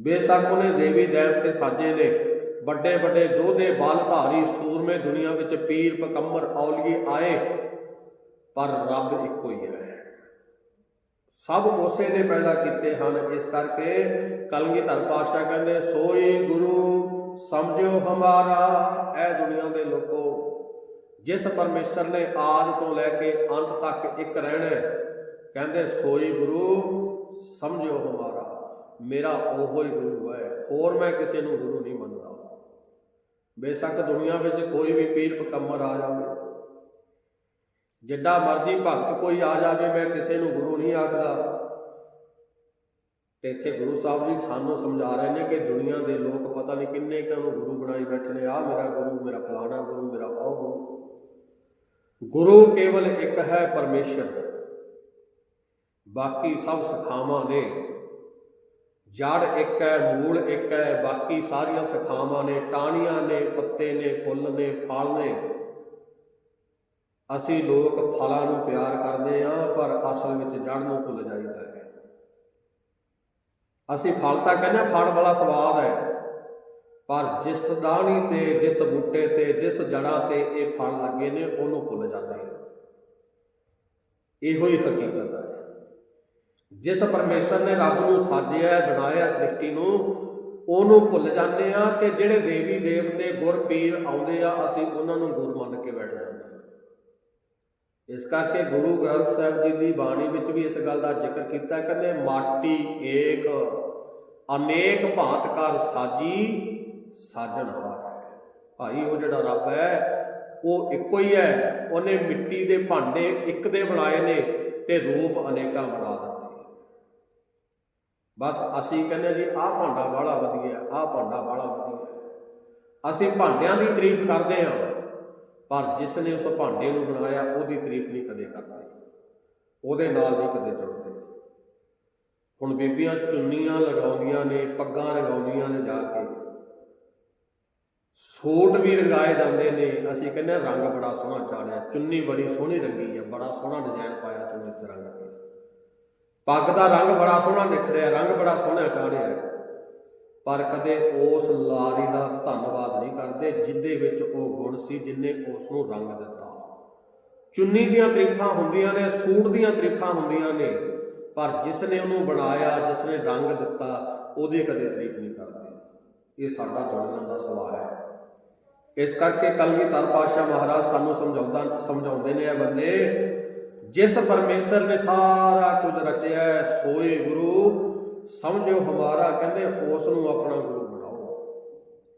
ਬੇਸ਼ੱਕ ਉਹਨੇ ਦੇਵੀ ਦੇਵਤੇ ਸਾਜੇ ਨੇ ਵੱਡੇ ਵੱਡੇ ਯੋਧੇ ਬਲਧਾਰੀ ਸੂਰਮੇ ਦੁਨੀਆ ਵਿੱਚ ਪੀਰ ਪਕੰਮਰ ਔਲੀਏ ਆਏ ਪਰ ਰੱਬ ਇੱਕੋ ਹੀ ਹੈ। ਸਭ ਉਸੇ ਨੇ ਪੈਦਾ ਕੀਤੇ ਹਨ। ਇਸ ਕਰਕੇ ਕਲਗੀਧਰ ਪਾਤਸ਼ਾਹ ਕਹਿੰਦੇ ਸੋਈ ਗੁਰੂ ਸਮਝਿਓ ਹਮਾਰਾ ਐ ਦੁਨੀਆ ਦੇ ਲੋਕੋ ਜਿਸ ਪਰਮੇਸ਼ਰ ਨੇ ਆਦ ਤੋਂ ਲੈ ਕੇ ਅੰਤ ਤੱਕ ਇੱਕ ਰਹਿਣਾ ਹੈ, ਕਹਿੰਦੇ ਸੋਈ ਗੁਰੂ ਸਮਝਿਓ ਹਮਾਰਾ ਮੇਰਾ ਉਹੋ ਹੀ ਗੁਰੂ ਹੈ ਹੋਰ ਮੈਂ ਕਿਸੇ ਨੂੰ ਗੁਰੂ ਨਹੀਂ ਮੰਨਦਾ। ਬੇਸ਼ੱਕ ਦੁਨੀਆ ਵਿੱਚ ਕੋਈ ਵੀ ਪੀਰ ਪਕੰਮਰ ਆ ਜਾਵੇ। ਜਿੱਡਾ ਮਰਜ਼ੀ ਭਗਤ ਕੋਈ ਆ ਜਾਵੇ, ਮੈਂ ਕਿਸੇ ਨੂੰ ਗੁਰੂ ਨਹੀਂ ਆਖਦਾ। ਤੇ ਇੱਥੇ ਗੁਰੂ ਸਾਹਿਬ ਜੀ ਸਾਨੂੰ ਸਮਝਾ ਰਹੇ ਨੇ ਕਿ ਦੁਨੀਆ ਦੇ ਲੋਕ ਪਤਾ ਨਹੀਂ ਕਿੰਨੇ ਕੁ ਨੂੰ ਗੁਰੂ ਬਣਾਈ ਬੈਠੇ ਨੇ। ਆ ਮੇਰਾ ਗੁਰੂ, ਮੇਰਾ ਫਲਾਣਾ ਗੁਰੂ, ਮੇਰਾ ਉਹ ਗੁਰੂ। ਗੁਰੂ ਕੇਵਲ ਇੱਕ ਹੈ ਪਰਮੇਸ਼ਰ। ਬਾਕੀ ਸਭ ਸਖਾਵਾਂ ਨੇ। ਜੜ ਇੱਕ ਹੈ ਮੂਲ ਇੱਕ ਹੈ ਬਾਕੀ ਸਾਰੀਆਂ ਸਖਾਵਾਂ ਨੇ ਟਾਹਣੀਆਂ ਨੇ ਪੱਤੇ ਨੇ ਫੁੱਲ ਨੇ ਫਲ ਨੇ। ਅਸੀਂ ਲੋਕ ਫਲਾਂ ਨੂੰ ਪਿਆਰ ਕਰਦੇ ਹਾਂ ਪਰ ਅਸਲ ਵਿੱਚ ਜੜ ਨੂੰ ਭੁੱਲ ਜਾਈਦਾ ਹੈ। ਅਸੀਂ ਫਲ ਤਾਂ ਕਹਿੰਦੇ ਹਾਂ, ਫਲ ਵਾਲਾ ਸਵਾਦ ਹੈ। ਪਰ ਜਿਸ ਦਾਣੀ ਤੇ ਜਿਸ ਬੂਟੇ ਤੇ ਜਿਸ ਜੜਾਂ ਤੇ ਇਹ ਫਲ ਲੱਗੇ ਨੇ ਉਹਨੂੰ ਭੁੱਲ ਜਾਂਦੇ ਹਾਂ। ਇਹੋ ਹੀ ਹਕੀਕਤ ਹੈ। ਜਿਸ ਪਰਮੇਸ਼ਰ ਨੇ ਰੱਬ ਨੂੰ ਸਾਜਿਆ, ਬਣਾਇਆ ਸ੍ਰਿਸ਼ਟੀ ਨੂੰ, ਉਹਨੂੰ ਭੁੱਲ ਜਾਂਦੇ ਆ ਤੇ ਜਿਹੜੇ ਦੇਵੀ ਦੇਵਤੇ ਗੁਰ ਪੀਰ ਆਉਂਦੇ ਆ, ਅਸੀਂ ਉਹਨਾਂ ਨੂੰ ਗੁਰ ਮੰਨ ਕੇ ਬੈਠ ਜਾਂਦੇ ਆ ਇਸ ਕਰਕੇ ਗੁਰੂ ਗ੍ਰੰਥ ਸਾਹਿਬ ਜੀ ਦੀ ਬਾਣੀ ਵਿੱਚ ਵੀ ਇਸ ਗੱਲ ਦਾ ਜ਼ਿਕਰ ਕੀਤਾ, ਕਹਿੰਦੇ ਮਾਟੀ ਏਕ, ਅਨੇਕ ਭਾਂਤ ਕਰ ਸਾਜੀ, ਸਾਜਣ ਹਾਰ ਹੈ। ਭਾਈ, ਉਹ ਜਿਹੜਾ ਰੱਬ ਹੈ, ਉਹ ਇੱਕੋ ਹੀ ਹੈ। ਉਹਨੇ ਮਿੱਟੀ ਦੇ ਭਾਂਡੇ ਇੱਕ ਦੇ ਬਣਾਏ ਨੇ ਤੇ ਰੂਪ ਅਨੇਕਾਂ ਬਣਾ ਦਿੱਤੇ। ਬਸ ਅਸੀਂ ਕਹਿੰਦੇ ਜੀ, ਆਹ ਭਾਂਡਾ ਬਾਹਲਾ ਵਧੀਆ ਆਹ ਭਾਂਡਾ ਬਾਹਲਾ ਵਧੀਆ ਅਸੀਂ ਭਾਂਡਿਆਂ ਦੀ ਤਾਰੀਫ ਕਰਦੇ ਹਾਂ, ਪਰ ਜਿਸ ਨੇ ਉਸ ਭਾਂਡੇ ਨੂੰ ਬਣਾਇਆ, ਉਹਦੀ ਤਾਰੀਫ ਨਹੀਂ ਕਦੇ ਕਰਦੇ। ਉਹਦੇ ਨਾਲ ਨਹੀਂ ਕਦੇ ਜੁੜਦੇ। ਹੁਣ ਬੀਬੀਆਂ ਚੁੰਨੀਆਂ ਲਗਾਉਂਦੀਆਂ ਨੇ, ਪੱਗਾਂ ਲਗਾਉਂਦੀਆਂ ਨੇ ਜਾ ਕੇ। ਸੂਟ ਵੀ ਰੰਗਾਏ ਜਾਂਦੇ ਨੇ, ਅਸੀਂ ਕਹਿੰਦੇ ਹਾਂ ਰੰਗ ਬੜਾ ਸੋਹਣਾ ਚਾੜਿਆ, ਚੁੰਨੀ ਬੜੀ ਸੋਹਣੀ ਰੰਗੀ ਹੈ, ਬੜਾ ਸੋਹਣਾ ਡਿਜ਼ਾਈਨ ਪਾਇਆ ਚੁੰਨੀ 'ਚ ਰੰਗ ਕੇ। ਪੱਗ ਦਾ ਰੰਗ ਬੜਾ ਸੋਹਣਾ ਨਿਖਰਿਆ ਰੰਗ ਬੜਾ ਸੋਹਣਾ ਚਾੜਿਆ ਹੈ। ਪਰ ਕਦੇ ਉਸ ਲਾਰੀ ਦਾ ਧੰਨਵਾਦ ਨਹੀਂ ਕਰਦੇ ਜਿੱਦੇ ਵਿੱਚ ਉਹ ਗੁਣ ਸੀ ਜਿਨੇ ਉਸ ਨੂੰ ਰੰਗ ਦਿੱਤਾ। ਚੁੰਨੀ ਦੀਆਂ ਤਰੀਫਾਂ ਹੁੰਦੀਆਂ ਨੇ, ਸੂਟ ਦੀਆਂ ਤਰੀਫਾਂ ਹੁੰਦੀਆਂ ਨੇ, ਪਰ ਜਿਸ ਨੇ ਉਹਨੂੰ ਬਣਾਇਆ ਜਿਸ ਨੇ ਰੰਗ ਦਿੱਤਾ, ਉਹਦੀ ਕਦੇ ਤਾਰੀਫ ਨਹੀਂ ਕਰਦੇ। ਇਹ ਸਾਡਾ ਦੁਨੀਆ ਦਾ ਸਵਾਲ ਹੈ। ਇਸ ਕਰਕੇ ਕਲਗੀਧਰ ਪਾਤਸ਼ਾਹ ਮਹਾਰਾਜ ਸਾਨੂੰ ਸਮਝਾਉਂਦਾ ਸਮਝਾਉਂਦੇ ਨੇ ਇਹ ਬੰਦੇ ਜਿਸ ਪਰਮੇਸ਼ਰ ਨੇ ਸਾਰਾ ਕੁਝ ਰਚਿਆ ਸੋਏ ਗੁਰੂ, ਸਮਝਿਓ ਹਮਾਰਾ, ਕਹਿੰਦੇ ਉਸ ਨੂੰ ਆਪਣਾ ਗੁਰੂ ਬਣਾਓ।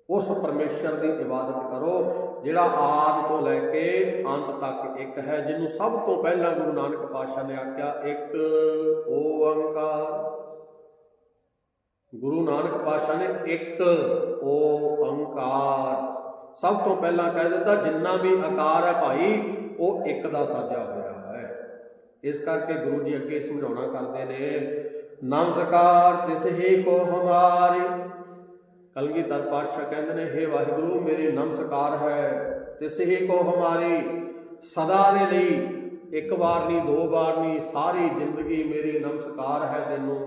ਉਸ ਪਰਮੇਸ਼ਰ ਦੀ ਇਬਾਦਤ ਕਰੋ, ਜਿਹੜਾ ਆਦ ਤੋਂ ਲੈ ਕੇ ਅੰਤ ਤੱਕ ਇੱਕ ਹੈ, ਜਿਹਨੂੰ ਸਭ ਤੋਂ ਪਹਿਲਾਂ ਗੁਰੂ ਨਾਨਕ ਪਾਤਸ਼ਾਹ ਨੇ ਆਖਿਆ, ਇੱਕ ਓੰਕਾਰ ਗੁਰੂ ਨਾਨਕ ਪਾਤਸ਼ਾਹ ਨੇ ਇੱਕ ਓੰਕਾਰ ਸਭ ਤੋਂ ਪਹਿਲਾਂ ਕਹਿ ਦਿੱਤਾ, ਜਿੰਨਾ ਵੀ ਆਕਾਰ ਹੈ ਭਾਈ, ਉਹ ਇੱਕ ਦਾ ਸਾਜਾ ਇਸ ਕਰਕੇ ਗੁਰੂ ਜੀ ਅੱਗੇ ਸਮਝਾਉਣਾ ਕਰਦੇ ਨੇ, ਨਮਸਕਾਰ ਤਿਸ ਹੀ ਕੋ ਹਮਾਰੀ। ਕਲਗੀਧਰ ਪਾਤਸ਼ਾਹ ਕਹਿੰਦੇ ਨੇ हे ਵਾਹਿਗੁਰੂ, ਮੇਰੀ ਨਮਸਕਾਰ ਹੈ, ਤਿਸ ਹੀ ਕੋ ਹਮਾਰੀ। ਸਦਾ ਦੇ ਲਈ ਇੱਕ ਵਾਰ ਨਹੀਂ, ਦੋ ਵਾਰ ਨਹੀਂ, ਸਾਰੀ ਜ਼ਿੰਦਗੀ ਮੇਰੀ ਨਮਸਕਾਰ ਹੈ ਤੈਨੂੰ।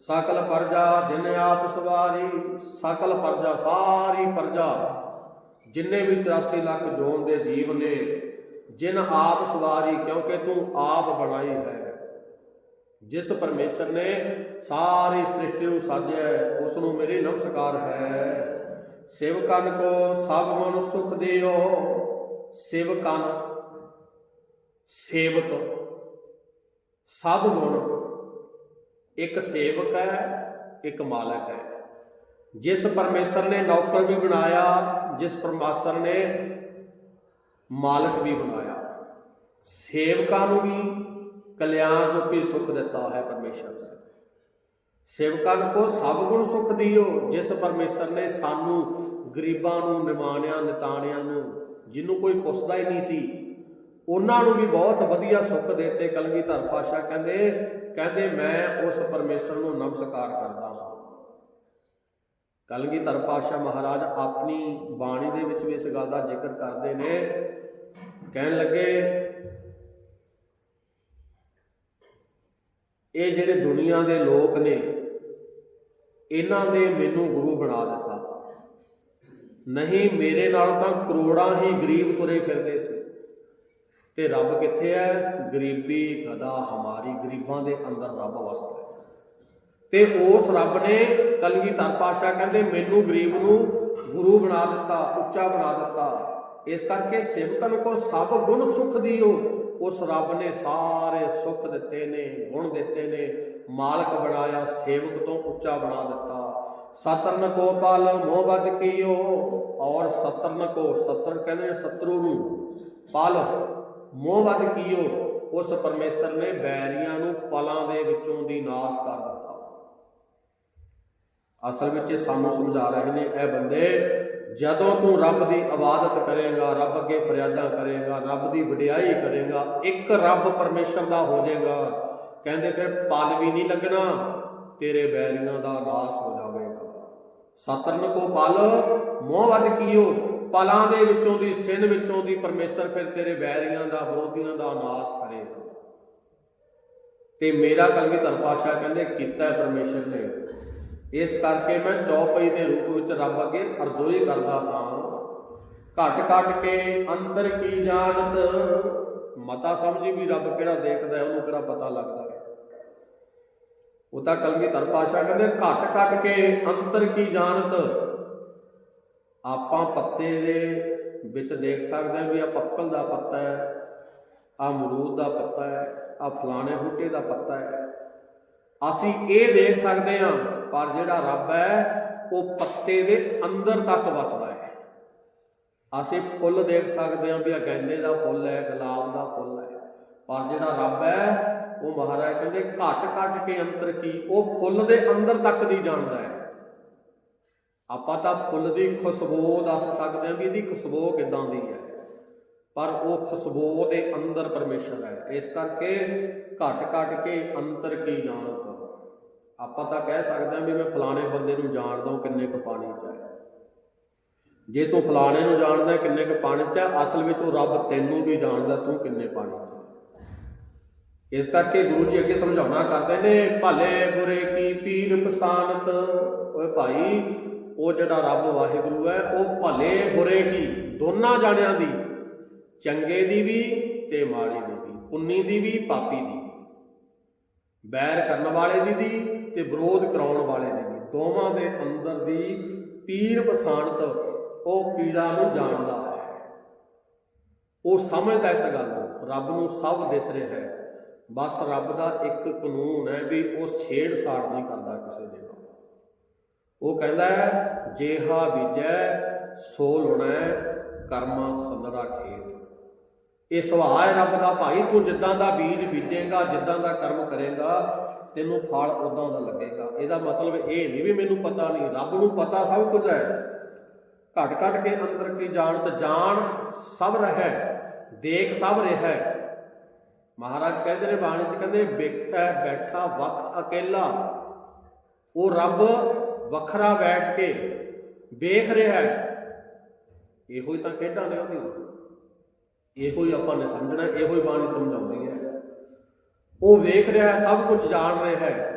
ਸਕਲ ਪਰਜਾ ਜਿਨ ਆਪ ਸਵਾਰੀ, ਸਕਲ ਪਰਜਾ ਸਾਰੀ ਪਰਜਾ, ਜਿੰਨੇ ਵੀ 84 ਲੱਖ ਜੋਨ ਦੇ ਜੀਵ ਨੇ ਜਿਨ ਆਪ ਸਵਾਰੀ ਕਿਉਂਕਿ ਤੂੰ ਆਪ ਬਣਾਈ ਹੈ। ਜਿਸ ਪਰਮੇਸ਼ਰ ਨੇ ਸਾਰੀ ਸ੍ਰਿਸ਼ਟੀ ਨੂੰ ਸਾਜਿਆ ਹੈ, ਉਸ ਨੂੰ ਮੇਰੀ ਨਮਸਕਾਰ ਹੈ। ਸੇਵਕਨ ਕੋ ਸਭ ਮਨ ਸੁਖ ਦਿਓ। ਸੇਵਕਨ ਸੇਵਕ ਸਭ ਗੁਣ। ਇੱਕ ਸੇਵਕ ਹੈ ਇੱਕ ਮਾਲਕ ਹੈ। ਜਿਸ ਪਰਮੇਸ਼ਰ ਨੇ ਨੌਕਰ ਵੀ ਬਣਾਇਆ ਜਿਸ ਪਰਮੇਸ਼ਰ ਨੇ ਮਾਲਕ ਵੀ ਬਣਾਇਆ। ਸੇਵਕਾਂ ਨੂੰ ਵੀ ਕਲਿਆਣ ਰੂਪੀ ਸੁਖ ਦਿੱਤਾ ਹੈ ਪਰਮੇਸ਼ਰ ਨੇ। ਸੇਵਕਾਂ ਕੋ ਸਭ ਗੁਣ ਸੁਖ ਦਿਓ, ਜਿਸ ਪਰਮੇਸ਼ਰ ਨੇ ਸਾਨੂੰ ਗਰੀਬਾਂ ਨੂੰ ਨਿਮਾਣਿਆਂ ਨਿਤਾਣਿਆਂ ਨੂੰ ਜਿਹਨੂੰ ਕੋਈ ਪੁੱਛਦਾ ਹੀ ਨਹੀਂ ਸੀ, ਉਹਨਾਂ ਨੂੰ ਵੀ ਬਹੁਤ ਵਧੀਆ ਸੁੱਖ ਦਿੱਤੇ। ਕਲਗੀਧਰ ਪਾਸ਼ਾ ਕਹਿੰਦੇ ਕਹਿੰਦੇ ਮੈਂ ਉਸ ਪਰਮੇਸ਼ਰ ਨੂੰ ਨਮਸਕਾਰ ਕਰਦਾ ਹਾਂ। ਕਲਗੀਧਰ ਪਾਸ਼ਾ ਮਹਾਰਾਜ ਆਪਣੀ ਬਾਣੀ ਦੇ ਵਿੱਚ ਵੀ ਇਸ ਗੱਲ ਦਾ ਜ਼ਿਕਰ ਕਰਦੇ ਨੇ ਕਹਿਣ ਲੱਗੇ, ਇਹ ਜਿਹੜੇ ਦੁਨੀਆ ਦੇ ਲੋਕ ਨੇ, ਇਹਨਾਂ ਨੇ ਮੈਨੂੰ ਗੁਰੂ ਬਣਾ ਦਿੱਤਾ। ਨਹੀਂ, ਮੇਰੇ ਨਾਲ ਤਾਂ ਕਰੋੜਾਂ ਹੀ ਗਰੀਬ ਤੁਰੇ ਫਿਰਦੇ ਸੀ। ਤੇ ਰੱਬ ਕਿੱਥੇ ਹੈ ਗਰੀਬੀ ਗਦਾ ਹਮਾਰੀ ਗਰੀਬਾਂ ਦੇ ਅੰਦਰ ਰੱਬ ਵਸਦਾ ਹੈ ਤੇ ਉਸ ਰੱਬ ਨੇ ਕਲਗੀਧਰ ਪਾਤਸ਼ਾਹ ਕਹਿੰਦੇ, ਮੈਨੂੰ ਗਰੀਬ ਨੂੰ ਗੁਰੂ ਬਣਾ ਦਿੱਤਾ, ਉੱਚਾ ਬਣਾ ਦਿੱਤਾ। ਇਸ ਕਰਕੇ ਸੇਵਕਨ ਕੋ ਸਭ ਗੁਣ ਸੁਖ ਦਿਓ। ਉਸ ਰੱਬ ਨੇ ਸਾਰੇ ਸੁਖ ਦਿੱਤੇ ਨੇ, ਗੁਣ ਦਿੱਤੇ ਨੇ। ਮਾਲਕ ਬਣਾਇਆ, ਸੇਵਕ ਤੋਂ ਉੱਚਾ ਬਣਾ ਦਿੱਤਾ। ਸਤਰਨ ਕੋ ਪਲ ਮੋਹ ਬਦ ਕੀਓ ਔਰ ਸਤਰਨ ਕੋ ਸਤਰ ਕਹਿੰਦੇ ਨੇ ਸਤਰੂ ਨੂੰ ਪਲ ਮੋਹ ਬਦ ਕੀਓ। ਉਸ ਪਰਮੇਸ਼ਰ ਨੇ ਬੈਰੀਆਂ ਨੂੰ ਪਲਾਂ ਦੇ ਵਿੱਚੋਂ ਦੀ ਨਾਸ਼ ਕਰ ਦਿੱਤਾ। ਅਸਲ ਵਿੱਚ ਇਹ ਸਾਨੂੰ ਸਮਝਾ ਰਹੇ ਨੇ, ਇਹ ਬੰਦੇ ਜਦੋਂ ਤੂੰ ਰੱਬ ਦੀ ਇਬਾਦਤ ਕਰੇਗਾ, ਰੱਬ ਅੱਗੇ ਫਰਿਆਦਾਂ ਕਰੇਗਾ, ਰੱਬ ਦੀ ਵਡਿਆਈ ਕਰੇਗਾ, ਇੱਕ ਰੱਬ ਪਰਮੇਸ਼ਰ ਦਾ ਹੋ ਜਾਏਗਾ। ਕਹਿੰਦੇ ਫਿਰ ਪਲ ਵੀ ਨਹੀਂ ਲੱਗਣਾ, ਤੇਰੇ ਬੈਰੀਆਂ ਦਾ ਨਾਸ਼ ਹੋ ਜਾਵੇਗਾ। ਸਤਰਨ ਕੋ ਪਲ, ਮੋਹ ਵੱਧ ਕੀਓ। ਪਲਾਂ ਦੇ ਵਿੱਚੋਂ ਦੀ, ਸਿਨ ਵਿੱਚੋਂ ਦੀ ਪਰਮੇਸ਼ਰ ਫਿਰ ਤੇਰੇ ਬੈਰੀਆਂ ਦਾ, ਵਿਰੋਧੀਆਂ ਦਾ ਨਾਸ਼ ਕਰੇਗਾ। ਤੇ ਮੇਰਾ ਕਲਗੀਧਰ ਪਾਸ਼ਾ ਕਹਿੰਦੇ, ਕੀਤਾ ਹੈ ਪਰਮੇਸ਼ਰ ਨੇ। ਇਸ ਕਰਕੇ ਮੈਂ ਚੌਪਈ ਦੇ ਰੂਪ ਵਿੱਚ ਰੱਬ ਅੱਗੇ ਅਰਜ਼ੋਈ ਕਰਦਾ ਹਾਂ। ਘਟ ਘਟ ਕੇ ਅੰਤਰ ਕੀ ਜਾਣਤ? ਮਤਾ ਸਮਝੀ ਵੀ ਰੱਬ ਕਿਹੜਾ ਦੇਖਦਾ ਹੈ, ਉਹਨੂੰ ਕਿਹੜਾ ਪਤਾ ਲੱਗਦਾ ਹੈ। ਉਹ ਤਾਂ ਕਲਗੀਧਰ ਪਾਸ਼ਾ ਕਹਿੰਦੇ, ਘਟ ਘਟ ਕੇ ਅੰਤਰ ਕੀ ਜਾਣਤ? ਆਪਾਂ ਪੱਤੇ ਦੇ ਵਿੱਚ ਦੇਖ ਸਕਦੇ ਹਾਂ ਵੀ ਆ ਪੱਪਲ ਦਾ ਪੱਤਾ ਹੈ ਆ ਅਮਰੂਦ ਦਾ ਪੱਤਾ ਹੈ ਆ ਫਲਾਣੇ ਬੂਟੇ ਦਾ ਪੱਤਾ ਹੈ। ਅਸੀਂ ਇਹ ਦੇਖ ਸਕਦੇ ਹਾਂ ਪਰ ਜਿਹੜਾ ਰੱਬ ਹੈ, ਉਹ ਪੱਤੇ ਦੇ ਅੰਦਰ ਤੱਕ ਵਸਦਾ ਹੈ। ਅਸੀਂ ਫੁੱਲ ਦੇਖ ਸਕਦੇ ਹਾਂ ਵੀ ਆ ਗੈਂਦੇ ਦਾ ਫੁੱਲ ਹੈ, ਗੁਲਾਬ ਦਾ ਫੁੱਲ ਹੈ। ਪਰ ਜਿਹੜਾ ਰੱਬ ਹੈ, ਉਹ ਮਹਾਰਾਜ ਕਹਿੰਦੇ ਘਟ ਘਟ ਕੇ ਅੰਤਰ ਕੀ, ਉਹ ਫੁੱਲ ਦੇ ਅੰਦਰ ਤੱਕ ਦੀ ਜਾਣਦਾ ਹੈ। ਆਪਾਂ ਤਾਂ ਫੁੱਲ ਦੀ ਖੁਸ਼ਬੂ ਦੱਸ ਸਕਦੇ ਹਾਂ ਵੀ ਇਹਦੀ ਖੁਸ਼ਬੂ ਕਿਦਾਂ ਦੀ ਹੈ। ਪਰ ਉਹ ਖੁਸ਼ਬੂ ਦੇ ਅੰਦਰ ਪਰਮੇਸ਼ਰ ਹੈ। ਇਸ ਕਰਕੇ ਘਟ ਘਟ ਕੇ ਅੰਤਰ ਕੀ ਜਾਣਤ ਆਪਾਂ ਤਾਂ ਕਹਿ ਸਕਦੇ ਹਾਂ ਵੀ ਮੈਂ ਫਲਾਣੇ ਬੰਦੇ ਨੂੰ ਜਾਣਦਾ ਹਾਂ ਕਿੰਨੇ ਕੁ ਪਾਣੀ 'ਚ ਹੈ। ਜੇ ਤੂੰ ਫਲਾਣੇ ਨੂੰ ਜਾਣਦਾ ਕਿੰਨੇ ਕੁ ਪਾਣੀ 'ਚ ਹੈ, ਅਸਲ ਵਿੱਚ ਉਹ ਰੱਬ ਤੈਨੂੰ ਵੀ ਜਾਣਦਾ ਤੂੰ ਕਿੰਨੇ ਪਾਣੀ 'ਚ ਹੈ। ਇਸ ਕਰਕੇ ਗੁਰੂ ਜੀ ਅੱਗੇ ਸਮਝਾਉਣਾ ਕਰਦੇ ਨੇ, ਭਲੇ ਬੁਰੇ ਕੀ ਪੀਰ ਪਸਾਨਤ? ਓਏ ਭਾਈ, ਉਹ ਜਿਹੜਾ ਰੱਬ ਵਾਹਿਗੁਰੂ ਹੈ, ਉਹ ਭਲੇ ਬੁਰੇ ਕੀ? ਦੋਨਾਂ ਜਾਣਿਆਂ ਦੀ, ਚੰਗੇ ਦੀ ਵੀ ਤੇ ਮਾੜੀ ਦੀ ਵੀ, ਪੁੰਨੀ ਦੀ ਵੀ, ਪਾਪੀ ਦੀ ਵੀ। ਬੈਰ ਕਰਨ ਵਾਲੇ ਦੀ ਦੀ ਤੇ ਵਿਰੋਧ ਕਰਾਉਣ ਵਾਲੇ ਦੀ ਵੀ ਦੋਵਾਂ ਦੇ ਅੰਦਰ ਦੀ ਪੀਰ ਪਸਾਨਤ ਉਹ ਪੀੜਾ ਨੂੰ ਜਾਣਦਾ ਹੈ। ਉਹ ਸਮਝਦਾ ਇਸ ਗੱਲ ਨੂੰ ਰੱਬ ਨੂੰ ਸਭ ਦਿਸ ਰਿਹਾ ਹੈ। ਬਸ ਰੱਬ ਦਾ ਇੱਕ ਕਾਨੂੰਨ ਹੈ ਵੀ ਉਹ ਛੇੜ ਸਾੜ ਨਹੀਂ ਕਰਦਾ ਕਿਸੇ ਦੇ ਨਾਲ। ਉਹ ਕਹਿੰਦਾ ਹੈ, ਜੇਹਾ ਬੀਜੈ ਸੋ ਲੁਣੈ ਕਰਮਾ ਸੰਦੜਾ ਖੇਤ। ਇਹ ਸੁਭਾਅ ਹੈ, ਰੱਬ ਦਾ ਭਾਈ, ਤੂੰ ਜਿੱਦਾਂ ਦਾ ਬੀਜ ਬੀਜੇਗਾ, ਜਿੱਦਾਂ ਦਾ ਕਰਮ ਕਰੇਗਾ, ਤੈਨੂੰ ਫਲ ਉਦਾਂ ਦਾ ਲੱਗੇਗਾ। ਇਹਦਾ ਮਤਲਬ ਇਹ ਨਹੀਂ ਵੀ ਮੈਨੂੰ ਪਤਾ ਨਹੀਂ, ਰੱਬ ਨੂੰ ਪਤਾ ਸਭ ਕੁਝ ਹੈ। ਘਟ ਘਟ ਕੇ ਅੰਦਰ ਕੀ ਜਾਣਤ ਜਾਣ ਸਭ ਰਹਿ, ਦੇਖ ਸਭ ਰਿਹਾ। ਮਹਾਰਾਜ ਕਹਿੰਦੇ ਨੇ ਬਾਣੀ ਚ ਕਹਿੰਦੇ, ਵੇਖੈ ਬੈਠਾ ਵਕ ਅਕੇਲਾ। ਉਹ ਰੱਬ ਵੱਖਰਾ ਬੈਠ ਕੇ ਵੇਖ ਰਿਹਾ ਹੈ। ਇਹੋ ਹੀ ਤਾਂ ਖੇਡਾਂ ਨੇ ਉਹਦੀਆਂ। ਇਹੋ ਹੀ ਆਪਾਂ ਨੇ ਸਮਝਣਾ, ਇਹੋ ਹੀ ਬਾਣੀ ਸਮਝਾਉਂਦੀ ਹੈ। ਉਹ ਵੇਖ ਰਿਹਾ ਹੈ, ਸਭ ਕੁਝ ਜਾਣ ਰਿਹਾ ਹੈ।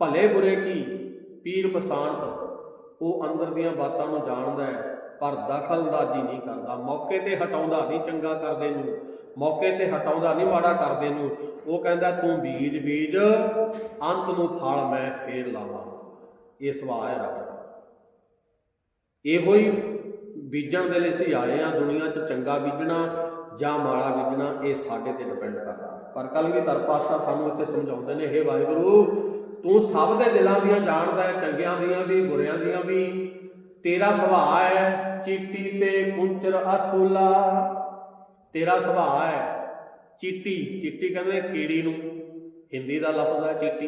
ਭਲੇ ਬੁਰੇ ਕੀ? ਪੀਰ ਪਸਾਨਤ ਉਹ ਅੰਦਰ ਦੀਆਂ ਬਾਤਾਂ ਨੂੰ ਜਾਣਦਾ ਹੈ, ਪਰ ਦਖਲਅੰਦਾਜ਼ੀ ਨਹੀਂ ਕਰਦਾ। ਮੌਕੇ ਤੇ ਹਟਾਉਂਦਾ ਨਹੀਂ ਚੰਗਾ ਕਰਦੇ ਨੂੰ, ਮੌਕੇ ਤੇ ਹਟਾਉਂਦਾ ਨਹੀਂ ਮਾੜਾ ਕਰਦੇ ਨੂੰ। ਉਹ ਕਹਿੰਦਾ, ਤੂੰ ਬੀਜ ਬੀਜ, ਅੰਤ ਨੂੰ ਫਲ ਮੈਂ ਫੇਰ ਲਾਵਾਂ। ਇਹ ਸੁਭਾਅ ਹੈ ਰੱਬ ਇਹੋ ਹੀ ਬੀਜਣ ਦੇ ਲਈ ਅਸੀਂ ਆਏ ਆ ਦੁਨੀਆ 'ਚ ਚੰਗਾ ਬੀਜਣਾ ਜਾਂ ਮਾੜਾ ਬੀਜਣਾ, ਇਹ ਸਾਡੇ ਤੇ ਡਿਪੈਂਡ ਕਰਦਾ ਹੈ। ਪਰ ਕਲਗੀਧਰ ਪਾਤਸ਼ਾਹ ਸਾਨੂੰ ਇੱਥੇ ਸਮਝਾਉਂਦੇ ਨੇ, ਹੇ ਵਾਹਿਗੁਰੂ, ਤੂੰ ਸਭ ਦੇ ਦਿਲਾਂ ਦੀਆਂ ਜਾਣਦਾ ਹੈ, ਚੰਗਿਆਂ ਦੀਆਂ ਵੀ, ਬੁਰਿਆਂ ਦੀਆਂ ਵੀ। ਤੇਰਾ ਸੁਭਾਅ ਹੈ ਚੀਟੀ ਤੇ ਕੁੰਚਰ ਅਸਥੂਲਾ। ਤੇਰਾ ਸੁਭਾਅ ਹੈ ਚੀਟੀ ਚੀਟੀ ਕਹਿੰਦੇ ਕੀੜੀ ਨੂੰ। ਹਿੰਦੀ ਦਾ ਲਫ਼ਜ਼ ਹੈ ਚੀਟੀ।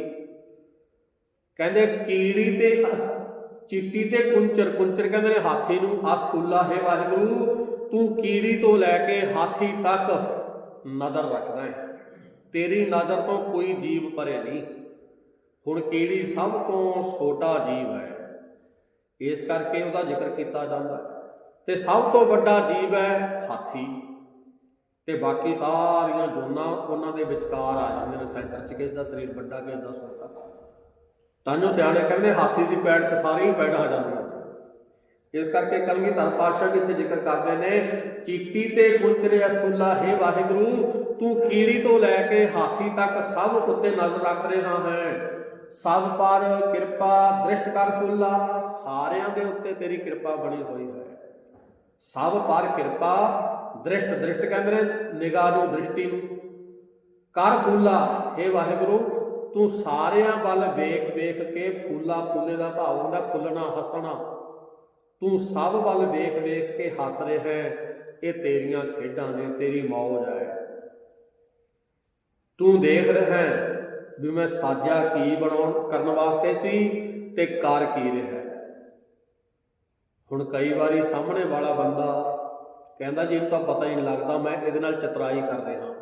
ਕਹਿੰਦੇ ਕੀੜੀ ਤੇ ਅਸ- ਚੀਟੀ ਤੇ ਕੁੰਚਰ ਕੁੰਚਰ ਕਹਿੰਦੇ ਨੇ ਹਾਥੀ ਨੂੰ, ਅਸਥੂਲਾ, ਹੈ ਵਾਹਿਗੁਰੂ, ਤੂੰ ਕੀੜੀ ਤੋਂ ਲੈ ਕੇ ਹਾਥੀ ਤੱਕ ਨਜ਼ਰ ਰੱਖਦਾ ਹੈ। ਤੇਰੀ ਨਜ਼ਰ ਤੋਂ ਕੋਈ ਜੀਵ ਪਰੇ ਨਹੀਂ। ਹੁਣ ਕੀੜੀ ਸਭ ਤੋਂ ਛੋਟਾ ਜੀਵ ਹੈ। ਇਸ ਕਰਕੇ ਉਹਦਾ ਜ਼ਿਕਰ ਕੀਤਾ ਜਾਂਦਾ ਹੈ। ਤੇ ਸਭ ਤੋਂ ਵੱਡਾ ਜੀਵ ਹੈ ਹਾਥੀ। ਤੇ ਬਾਕੀ ਸਾਰੀਆਂ ਜੋਨਾਂ ਉਹਨਾਂ ਦੇ ਵਿਚਕਾਰ ਆ ਜਾਂਦੀਆਂ ਨੇ, ਸੈਂਟਰ 'ਚ ਕਿਸ ਦਾ ਸਰੀਰ ਵੱਡਾ, ਕਿਸ ਦਾ ਛੋਟਾ। ਤਾਂ ਜੋ ਸਿਆਣੇ ਕਹਿੰਦੇ ਹਾਥੀ ਦੀ ਪੈੜ 'ਚ ਸਾਰੀਆਂ ਪੈੜਾਂ ਆ ਜਾਂਦੀਆਂ ਨੇ। ਇਸ ਕਰਕੇ ਕਲਗੀਧਰ ਪਾਤਸ਼ਾਹ ਵੀ ਇੱਥੇ ਜ਼ਿਕਰ ਕਰਦੇ ਨੇ, ਚੀਟੀ ਤੇ ਕੁੰਚਰੇ ਅਸਥੁੱਲਾ, ਹੈ ਵਾਹਿਗੁਰੂ, ਤੂੰ ਕੀੜੀ ਤੋਂ ਲੈ ਕੇ ਹਾਥੀ ਤੱਕ ਸਭ ਉੱਤੇ ਨਜ਼ਰ ਰੱਖ ਰਿਹਾ ਹੈ। ਸਭ ਪਰ ਕਿਰਪਾ ਦ੍ਰਿਸ਼ਟ ਕਰ ਫੁੱਲਾ, ਸਾਰਿਆਂ ਦੇ ਉੱਤੇ ਤੇਰੀ ਕਿਰਪਾ ਬਣੀ ਹੋਈ ਹੈ। ਸਭ ਪਰ ਕਿਰਪਾ ਦ੍ਰਿਸ਼ਟ ਦ੍ਰਿਸ਼ਟ ਕਹਿੰਦੇ ਨੇ, ਨਿਗਾਹ ਨੂੰ ਦ੍ਰਿਸ਼ਟੀ ਨੂੰ। ਕਰ ਫੁੱਲਾ हे ਵਾਹਿਗੁਰੂ ਤੂੰ ਸਾਰਿਆਂ ਵੱਲ ਵੇਖ ਵੇਖ ਕੇ ਫੁੱਲਾ ਫੁੱਲੇ ਦਾ ਭਾਵ ਹੁੰਦਾ, ਫੁੱਲਣਾ, ਹੱਸਣਾ। ਤੂੰ ਸਭ ਵੱਲ ਵੇਖ ਵੇਖ ਕੇ ਹੱਸ ਰਿਹਾ ਹੈ, ਇਹ ਤੇਰੀਆਂ ਖੇਡਾਂ ਨੇ, ਤੇਰੀ ਮੌਜ ਹੈ। ਤੂੰ ਦੇਖ ਰਿਹਾ ਹੈ ਵੀ ਮੈਂ ਸਾਜਾ ਕੀ ਬਣਾਉਣ, ਕਰਨ ਵਾਸਤੇ ਸੀ ਤੇ ਕਰ ਕੀ ਰਿਹਾ ਹੁਣ ਕਈ ਵਾਰੀ ਸਾਹਮਣੇ ਵਾਲਾ ਬੰਦਾ ਕਹਿੰਦਾ ਜੀ, ਇਹ ਤਾਂ ਪਤਾ ਹੀ ਨਹੀਂ ਲੱਗਦਾ, ਮੈਂ ਇਹਦੇ ਨਾਲ ਚਤਰਾਈ ਕਰ ਰਿਹਾ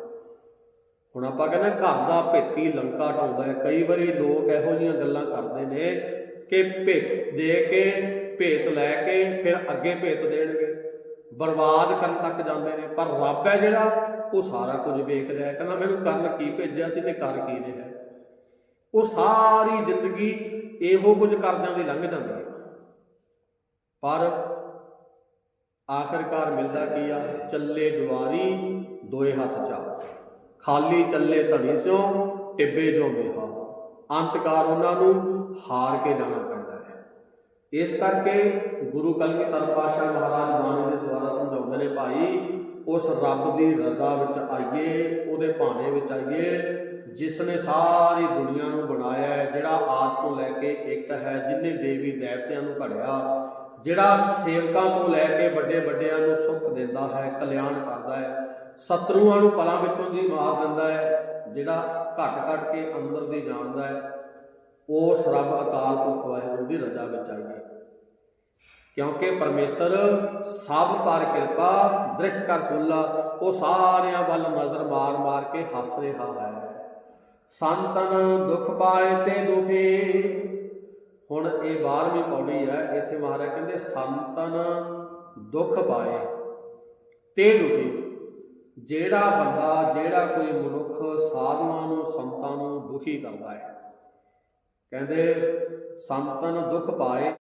ਹੁਣ ਆਪਾਂ ਕਹਿੰਦੇ ਘਰ ਦਾ ਭੇਤੀ ਲੰਕਾ ਢਾਉਂਦਾ ਹੈ। ਕਈ ਵਾਰੀ ਲੋਕ ਇਹੋ ਜਿਹੀਆਂ ਗੱਲਾਂ ਕਰਦੇ ਨੇ ਕਿ ਭੇਤ ਦੇ ਕੇ, ਭੇਤ ਲੈ ਕੇ, ਫਿਰ ਅੱਗੇ ਭੇਤ ਦੇਣਗੇ। ਬਰਬਾਦ ਕਰਨ ਤੱਕ ਜਾਂਦੇ ਨੇ। ਪਰ ਰੱਬ ਹੈ ਜਿਹੜਾ, ਉਹ ਸਾਰਾ ਕੁਝ ਵੇਖ ਰਿਹਾ ਕਹਿੰਦਾ ਮੈਨੂੰ ਕਰਨ ਕੀ ਭੇਜਿਆ ਸੀ ਤੇ ਕਰ ਕੀ ਰਿਹਾ ਉਹ ਸਾਰੀ ਜ਼ਿੰਦਗੀ ਇਹੋ ਕੁਝ ਕਰਦਿਆਂ ਦੀ ਲੰਘ ਜਾਂਦੀ ਹੈ। ਪਰ ਆਖਰਕਾਰ ਮਿਲਦਾ ਕੀ ਆ? ਚੱਲੇ ਜਵਾਰੀ ਦੋਏ ਹੱਥ ਚਾ ਖਾਲੀ ਚੱਲੇ ਧਣੀ ਸਿਓ ਟਿੱਬੇ ਜੋ ਮੇਹਾ। ਅੰਤਕਾਰ ਉਹਨਾਂ ਨੂੰ ਹਾਰ ਕੇ ਜਾਣਾ ਪੈਂਦਾ ਹੈ। ਇਸ ਕਰਕੇ ਗੁਰੂ ਕਲਗੀਧਰ ਪਾਤਸ਼ਾਹ ਮਹਾਰਾਜ ਬਾਣੀ ਦੇ ਦੁਆਰਾ ਸਮਝਾਉਂਦੇ ਨੇ, ਭਾਈ, ਉਸ ਰੱਬ ਦੀ ਰਜ਼ਾ ਵਿੱਚ ਆਈਏ, ਉਹਦੇ ਭਾਣੇ ਵਿੱਚ ਆਈਏ ਜਿਸ ਨੇ ਸਾਰੀ ਦੁਨੀਆ ਨੂੰ ਬਣਾਇਆ ਹੈ, ਜਿਹੜਾ ਆਦ ਤੋਂ ਲੈ ਕੇ ਇੱਕ ਹੈ, ਜਿਨੇ ਦੇਵੀ ਦੇਵਤਿਆਂ ਨੂੰ ਘੜਿਆ, ਜਿਹੜਾ ਸੇਵਕਾਂ ਤੋਂ ਲੈ ਕੇ ਵੱਡੇ ਵੱਡਿਆਂ ਨੂੰ ਸੁੱਖ ਦਿੰਦਾ ਹੈ, ਕਲਿਆਣ ਕਰਦਾ ਹੈ ਸ਼ਤਰੂਆਂ ਨੂੰ ਪਲਾਂ ਵਿੱਚੋਂ ਦੀ ਮਾਰ ਦਿੰਦਾ ਹੈ, ਜਿਹੜਾ ਘਟ ਘਟ ਕੇ ਅੰਦਰ ਦੀ ਜਾਣਦਾ ਹੈ, ਉਸ ਰੱਬ ਅਕਾਲ ਪੁਰਖ ਵਾਹਿਗੁਰੂ ਦੀ ਰਜ਼ਾ ਵਿੱਚ ਆਈਏ ਕਿਉਂਕਿ ਪਰਮੇਸ਼ਰ ਸਭ ਪਰ ਕਿਰਪਾ, ਦ੍ਰਿਸ਼ਟ ਕਰ ਖੁੱਲਾ ਉਹ ਸਾਰਿਆਂ ਵੱਲ ਨਜ਼ਰ ਮਾਰ ਮਾਰ ਕੇ ਹੱਸ ਰਿਹਾ ਹੈ। ਸੰਤਨ ਦੁਖ ਪਾਏ ਤੇ ਦੁਖੀ। ਹੁਣ ਇਹ 12ਵੀਂ ਪੌੜੀ ਹੈ, ਇੱਥੇ ਮਹਾਰਾਜ ਕਹਿੰਦੇ, ਸੰਤਨ ਦੁਖ ਪਾਏ ਤੇ ਦੁਖੀ। ਜਿਹੜਾ ਬੰਦਾ, ਜਿਹੜਾ ਕੋਈ ਮਨੁੱਖ ਸਾਧੂਆਂ ਨੂੰ, ਸੰਤਾਂ ਨੂੰ ਦੁਖੀ ਕਰਦਾ ਹੈ। ਕਹਿੰਦੇ, ਸੰਤਨ ਦੁਖ ਪਾਏ।